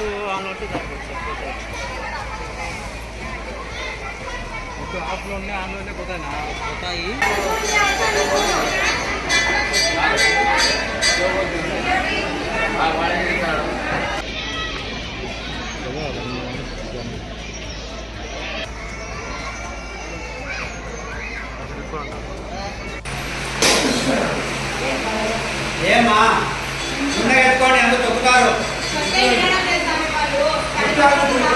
itu anglo itu tak పోతాయి ఏమా ఉన్న ఎత్తుకొని ఎందుకు తొక్కుతారు సర్వదేవదేవహర మహాదేవ శంభో శంకర శివాన్ వచ్చి నేను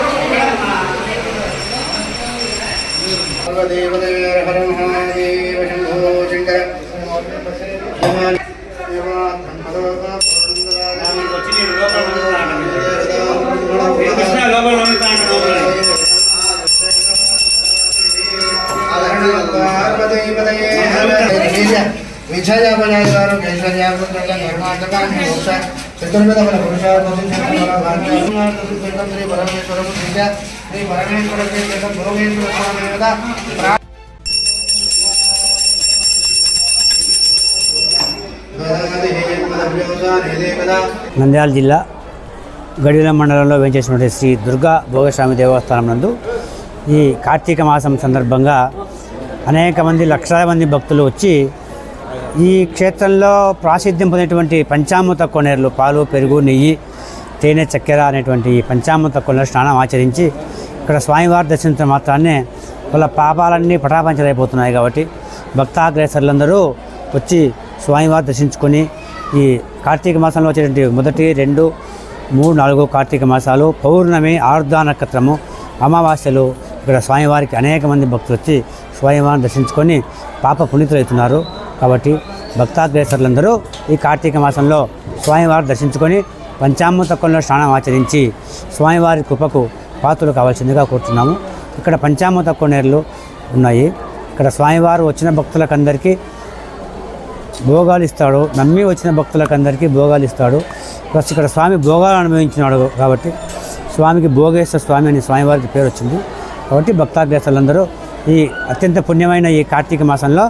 లోపల కృష్ణ లోపల పంపిస్తాను లోపల విజయపజాయ గారు కేశర్యాపండ నిర్మాణకాన్ని మోక్ష చతుర్వేద బల శ్రీ శ్రీ పరమేశ్వర స్వామి నంద్యాల జిల్లా గడిల మండలంలో వేయించేసినటువంటి శ్రీ దుర్గా భోగస్వామి దేవస్థానం నందు ఈ కార్తీక మాసం సందర్భంగా అనేక మంది లక్షల మంది భక్తులు వచ్చి ఈ క్షేత్రంలో ప్రాసిద్ధ్యం పొందినటువంటి పంచామృత కొనేరులు పాలు పెరుగు నెయ్యి తేనె చక్కెర అనేటువంటి ఈ పంచామృత కొనేరు స్నానం ఆచరించి ఇక్కడ స్వామివారి దర్శించడం మాత్రాన్నే వాళ్ళ పాపాలన్నీ పటాపంచలైపోతున్నాయి కాబట్టి భక్తాగ్రేసర్లందరూ వచ్చి స్వామివారి దర్శించుకొని ఈ కార్తీక మాసంలో వచ్చేటువంటి మొదటి రెండు మూడు నాలుగు కార్తీక మాసాలు పౌర్ణమి ఆర్ధా నక్షత్రము అమావాస్యలు ఇక్కడ స్వామివారికి అనేక మంది భక్తులు వచ్చి స్వామివారిని దర్శించుకొని పాప పునీతులవుతున్నారు. కాబట్టి భక్తాగ్రేసరులందరూ ఈ కార్తీక మాసంలో స్వామివారు దర్శించుకొని పంచామృతకంలో స్నానం ఆచరించి స్వామివారి కృపకు పాత్రలు కావాల్సిందిగా కోరుతున్నాము. ఇక్కడ పంచామృత కొనేరులు ఉన్నాయి. ఇక్కడ స్వామివారు వచ్చిన భక్తులకందరికీ భోగాలు ఇస్తాడు నమ్మి వచ్చిన భక్తులకు అందరికీ భోగాలు ఇస్తాడు ప్లస్ ఇక్కడ స్వామి భోగాలు అనుభవించినాడు కాబట్టి స్వామికి భోగేశ్వర స్వామి అని స్వామివారికి పేరు వచ్చింది కాబట్టి భక్తాగ్రేసరులందరూ ఈ అత్యంత పుణ్యమైన ఈ కార్తీక మాసంలో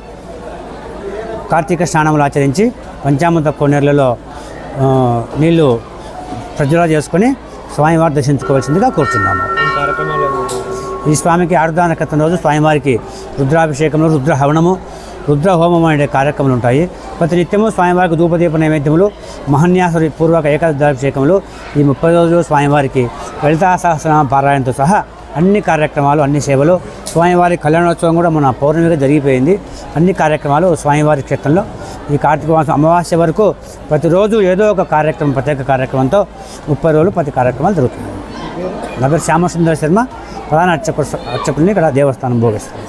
కార్తీక స్నానములు ఆచరించి పంచామృత కోనేరులలో నీళ్ళు ప్రజ్వల చేసుకొని స్వామివారు దర్శించుకోవాల్సిందిగా కోరుతున్నాము ఈ స్వామికి ఆరుదాన క్రితం రోజు స్వామివారికి రుద్రాభిషేకము రుద్ర హవనము రుద్ర హోమం అనే కార్యక్రమాలు ఉంటాయి. ప్రతి నిత్యము స్వామివారికి ధూపదీప నైవేద్యములు మహన్యాసుడి పూర్వక ఏకాదశాభిషేకములు ఈ ముప్పై రోజులు స్వామివారికి లలితా సహస్రనామ పారాయణతో సహా అన్ని కార్యక్రమాలు అన్ని సేవలు. స్వామివారి కళ్యాణోత్సవం కూడా మన పౌర్ణమిగా జరిగిపోయింది. అన్ని కార్యక్రమాలు స్వామివారి క్షేత్రంలో. ఈ కార్తీక మాసం అమావాస్య వరకు ప్రతిరోజు ఏదో ఒక కార్యక్రమం ప్రత్యేక కార్యక్రమంతో ముప్పై రోజులు ప్రతి కార్యక్రమాలు జరుగుతున్నాయి. నగర్ శ్యామసుందర శర్మ ప్రధాన అర్చకుడు అర్చకుడిని ఇక్కడ దేవస్థానం భోగిస్తారు